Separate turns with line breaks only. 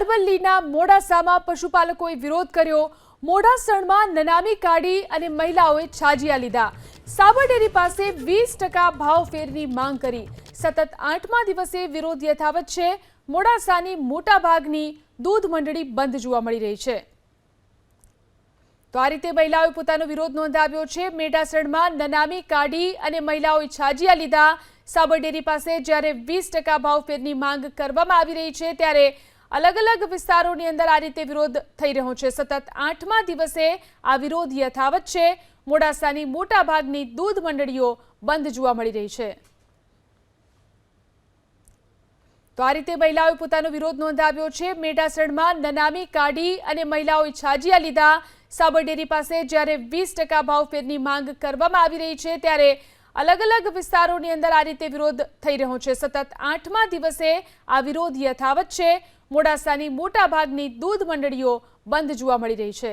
અરવલ્લીના મોડાસામાં પશુપાલકોએ વિરોધ કર્યો. મોડાસણમાં નનામી કાઢી અને મહિલાઓએ છાજિયા લીધા. સાબરડેરી પાસે વીસ ટકા ભાવ ફેરની માંગ કરી. સતત આઠમા દિવસે વિરોધ યથાવત છે. મોડાસાની મોટાભાગની દૂધ મંડળી બંધ જોવા મળી રહી છે. તો આ રીતે મહિલાઓએ પોતાનો વિરોધ નોંધાવ્યો છે. મેઢાસણમાં નનામી કાઢી અને મહિલાઓએ છાજિયા લીધા. સાબરડેરી પાસે જ્યારે વીસ ટકા ભાવ ફેરની માંગ કરવામાં આવી રહી છે, ત્યારે અલગ અલગ વિસ્તારોની અંદર આ રીતે વિરોધ થઈ રહ્યો છે. સતત આઠમા દિવસે આ વિરોધ યથાવત છે. મોડાસાની મોટા ભાગની દૂધ મંડળીઓ બંધ જોવા મળી રહી છે. તો આ રીતે મહિલાઓએ પોતાનો વિરોધ નોંધાવ્યો છે. મેઢાસણમાં નનામી કાઢી અને મહિલાઓએ છાજિયા લીધા. સાબરડેરી પાસે જ્યારે વીસ ટકા ભાવ ફેરની માંગ કરવામાં આવી રહી છે, ત્યારે અલગ અલગ વિસ્તારોની અંદર આ રીતે વિરોધ થઈ રહ્યો છે. સતત આઠમા દિવસે આ વિરોધ યથાવત છે. મોડાસાની મોટા ભાગની દૂધ મંડળીઓ બંધ જોવા મળી રહી છે.